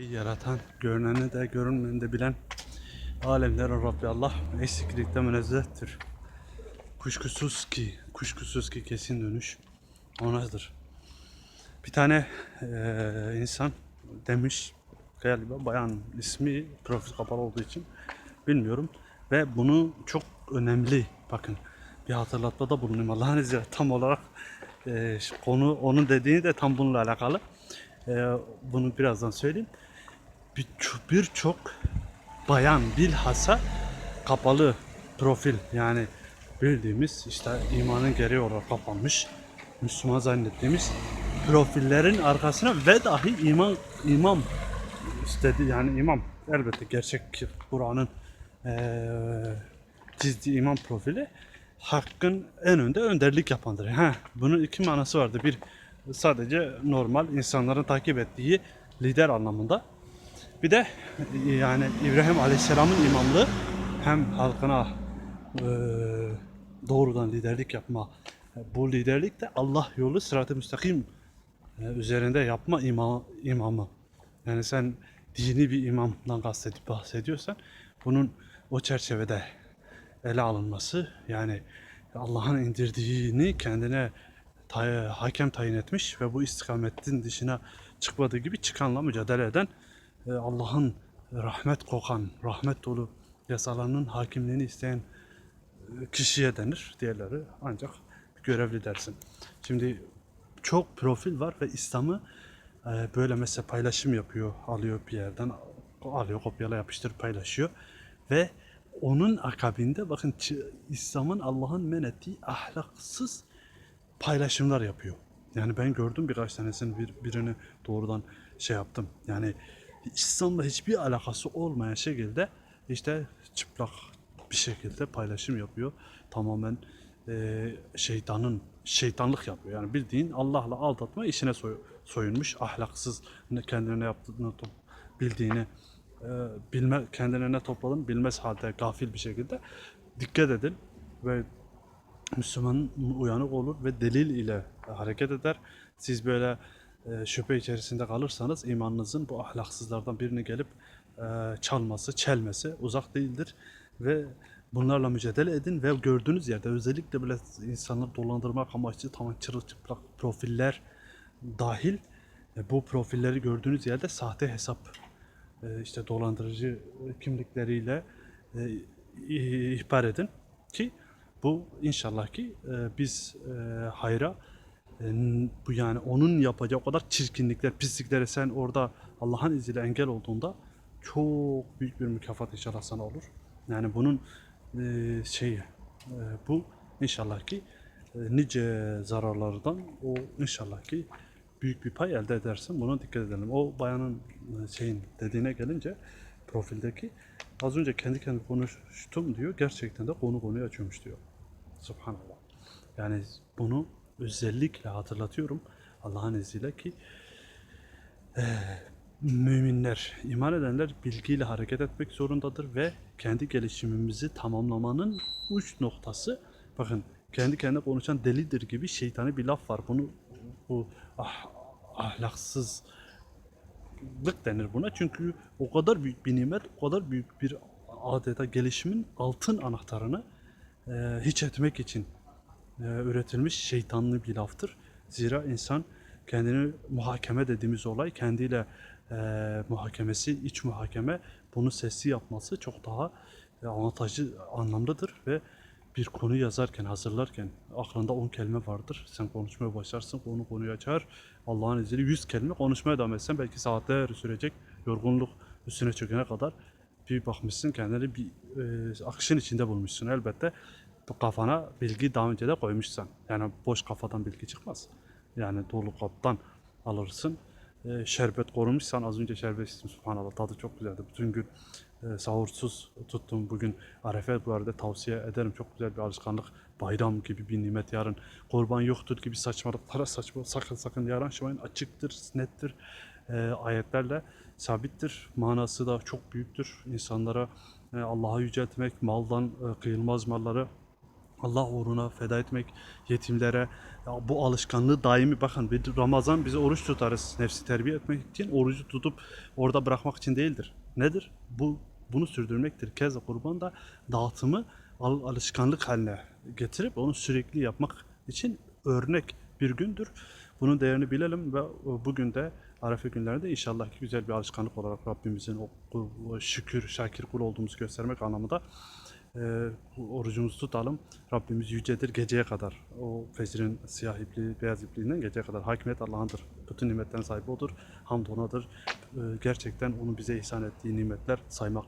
Yaratan, görüneni de görünmeyeni de bilen alemlerin Rabbi Allah eksiklikten münezzehtir. Kuşkusuz ki, kuşkusuz ki kesin dönüş onadır. Bir tane eee, insan demiş, galiba bayan ismi profil kapalı olduğu için bilmiyorum. Ve bunu çok önemli, bakın bir hatırlatmada bulunayım Allah'ın izniyle tam olarak eee, konu onun dediğini de tam bununla alakalı. Eee, bunu birazdan söyleyeyim birçok birçok bayan bilhassa kapalı profil yani bildiğimiz işte imanın gereği olarak kapanmış Müslüman zannettiğimiz profillerin arkasına ve dahi iman imam istedi yani imam elbette gerçek Kur'an'ın eee çizdiği imam profili hakkın en önde önderlik yapandır. Ha, bunun iki manası vardı. Bir sadece normal insanların takip ettiği lider anlamında. Bir de e, yani İbrahim Aleyhisselam'ın imamlığı hem halkına e, doğrudan liderlik yapma. Bu liderlik de Allah yolu sırat-ı müstakim e, üzerinde yapma ima, imamı. Yani sen dini bir imamdan kastedip bahsediyorsan bunun o çerçevede ele alınması yani Allah'ın indirdiğini kendine tay- hakem tayin etmiş ve bu istikametin dışına çıkmadığı gibi çıkanla mücadele eden Allah'ın rahmet kokan, rahmet dolu yasalarının hakimliğini isteyen e, kişiye denir. Diğerleri ancak görevli dersin. Şimdi çok profil var ve İslam'ı e, böyle mesela paylaşım yapıyor, alıyor bir yerden, alıyor, kopyala yapıştır paylaşıyor ve onun akabinde bakın İslam'ın Allah'ın men ettiği ahlaksız paylaşımlar yapıyor. Yani ben gördüm birkaç tanesini bir, birini doğrudan şey yaptım. Yani İslam'la hiçbir alakası olmayan şekilde işte çıplak bir şekilde paylaşım yapıyor. Tamamen e, şeytanın şeytanlık yapıyor. Yani bildiğin Allah'la aldatma işine soy- soyunmuş, ahlaksız ne kendine ne yaptığını bildiğini e, bilme kendine ne topladığını bilmez halde gafil bir şekilde dikkat edin ve Müslüman uyanık olur ve delil ile hareket eder. Siz böyle şüphe içerisinde kalırsanız imanınızın bu ahlaksızlardan birini gelip e, çalması, çelmesi uzak değildir. Ve bunlarla mücadele edin ve gördüğünüz yerde özellikle böyle insanları dolandırmak amaçlı tamamen çırılçıplak profiller dahil e, bu profilleri gördüğünüz yerde sahte hesap e, işte dolandırıcı kimlikleriyle ihbar edin ki bu inşallah ki biz hayra bu yani onun yapacağı o kadar çirkinlikler, pisliklere sen orada Allah'ın izniyle engel olduğunda çok büyük bir mükafat inşallah sana olur. Yani bunun e, şeyi e, bu inşallah ki e, nice zararlardan o inşallah ki büyük bir pay elde edersin. Buna dikkat edelim. O bayanın e, şeyin dediğine gelince profildeki az önce kendi kendime konuştum diyor. Gerçekten de konu konuyu açıyormuş diyor. Subhanallah. Yani bunu özellikle hatırlatıyorum Allah'ın izniyle ki eee, müminler, iman edenler bilgiyle hareket etmek zorundadır ve kendi gelişimimizi tamamlamanın uç noktası bakın kendi kendine konuşan delidir gibi şeytani bir laf var. Bunu bu ah, ahlaksız lık denir buna. Çünkü o kadar büyük bir nimet, o kadar büyük bir adeta gelişimin altın anahtarını e, hiç etmek için e, üretilmiş şeytanlı bir laftır. Zira insan kendini muhakeme dediğimiz olay kendiyle e, muhakemesi, iç muhakeme bunu sesli yapması çok daha e, avantajlı anlamdadır ve bir konu yazarken, hazırlarken aklında 10 kelime vardır. Sen konuşmaya başlarsın, konu konuyu açar. Allah'ın izniyle 100 kelime konuşmaya devam etsen belki saatler sürecek. Yorgunluk üstüne çökene kadar bir bakmışsın kendini bir e, akışın içinde bulmuşsun. Elbette kafana bilgi daha önce de koymuşsan. Yani boş kafadan bilgi çıkmaz. Yani dolu kaptan alırsın. E, şerbet korumuşsan az önce şerbet içtim subhanallah tadı çok güzeldi. Bütün gün e, sahursuz tuttum bugün arefe bu arada tavsiye ederim. Çok güzel bir alışkanlık. Bayram gibi bir nimet yarın. Kurban yoktur gibi saçmalıklara saçma sakın sakın yaraşmayın. Açıktır, nettir. E, ayetlerle sabittir. Manası da çok büyüktür. İnsanlara e, Allah'a yüceltmek, maldan e, kıyılmaz malları Allah uğruna feda etmek, yetimlere ya bu alışkanlığı daimi bakın bir Ramazan bize oruç tutarız nefsi terbiye etmek için orucu tutup orada bırakmak için değildir. Nedir? Bu bunu sürdürmektir. Keza kurban da dağıtımı al- alışkanlık haline getirip onu sürekli yapmak için örnek bir gündür. Bunun değerini bilelim ve bugün de Arefe günlerinde inşallah ki güzel bir alışkanlık olarak Rabbimizin o şükür, şakir kul olduğumuzu göstermek anlamında e, orucumuzu tutalım. Rabbimiz yücedir geceye kadar. O fecrin siyah ipliği, beyaz ipliğinden geceye kadar. Hakimiyet Allah'ındır. Bütün nimetlerin sahibi odur. Hamd onadır. E, gerçekten onun bize ihsan ettiği nimetler saymak